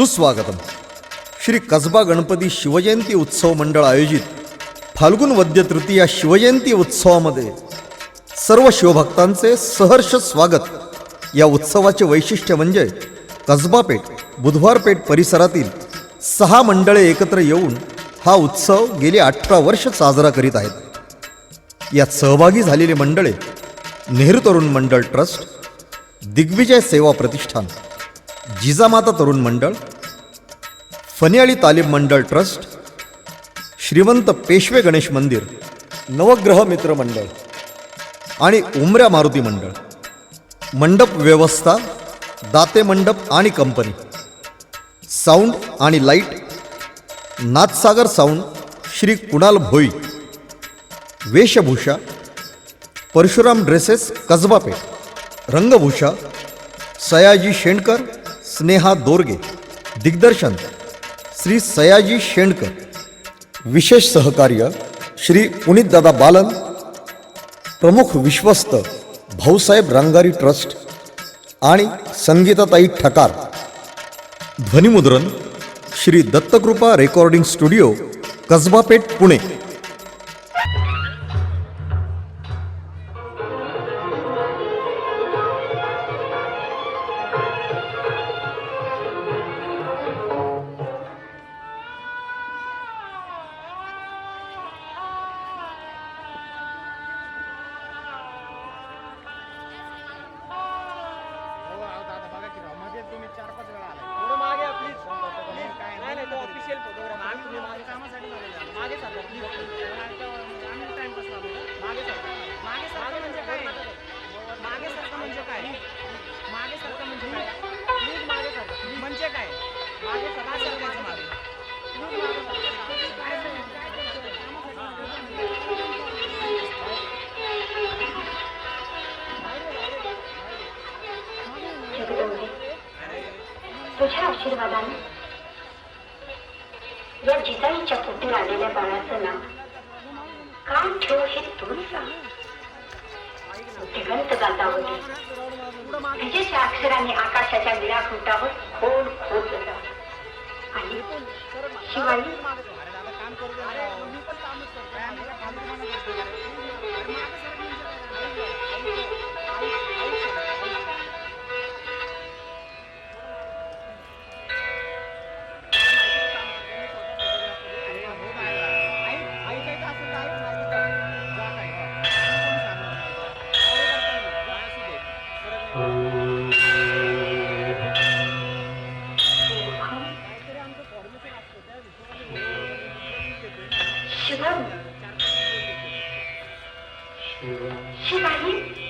सुस्वागतम। श्री कसबा गणपती शिवजयंती उत्सव मंडळ आयोजित फाल्गुन वद्य तृतीया शिवजयंती उत्सवामध्ये सर्व शिवभक्तांचे सहर्ष स्वागत. या उत्सवाचे वैशिष्ट्य म्हणजे कसबा पेठ बुधवार पेठ परिसरातील सहा मंडळे एकत्र येऊन हा उत्सव गेली अठरा वर्ष साजरा करीत आहेत. यात सहभागी झालेली मंडळे नेहरू तरुण मंडळ ट्रस्ट दिग्विजय सेवा प्रतिष्ठान जिजामाता तरुण मंडळ फनियाळी तालीम मंडळ ट्रस्ट श्रीमंत पेशवे गणेश मंदिर नवग्रह मित्र मंडळ आणि उमऱ्या मारुती मंडळ मंडप व्यवस्था दाते मंडप आणि कंपनी. साऊंड आणि लाइट नाथसागर साऊंड श्री कुणाल भोई. वेशभूषा परशुराम ड्रेसेस कसबापेठ रंगभूषा सयाजी शेंडकर स्नेहा दोरगे. दिग्दर्शन श्री सयाजी शेंडकर विशेष सहकार्य श्री पुनीतदादा बालन प्रमुख विश्वस्त भाऊसाहेब रंगारी ट्रस्ट आणि संगीताताई ठकार. ध्वनिमुद्रण Shri Dattakrupa recording studio Kasbapeth Pune. Special photograph आम्ही आम्ही कामासाठी लागलेलो. मागे सरला प्लीज़ आम्ही टाइमपास लागला मागे सरला मागे सरला म्हणजे काय मागे सरला म्हणजे काय मागे सरला म्हणजे काय प्लीज़ मागे सरला म्हणजे काय मागे सरला सरकायचं मागे तुझ्या आशीर्वादाने या जिजाईच्या पोटी आलेल्या बाळाचं नाव काय ठेव हे तुम्ही सांग दिगंत गाता होती. विजेच्या अक्षराने आकाशाच्या निळ्या खुंटावर खोल खोल आणि शिवाय 시간이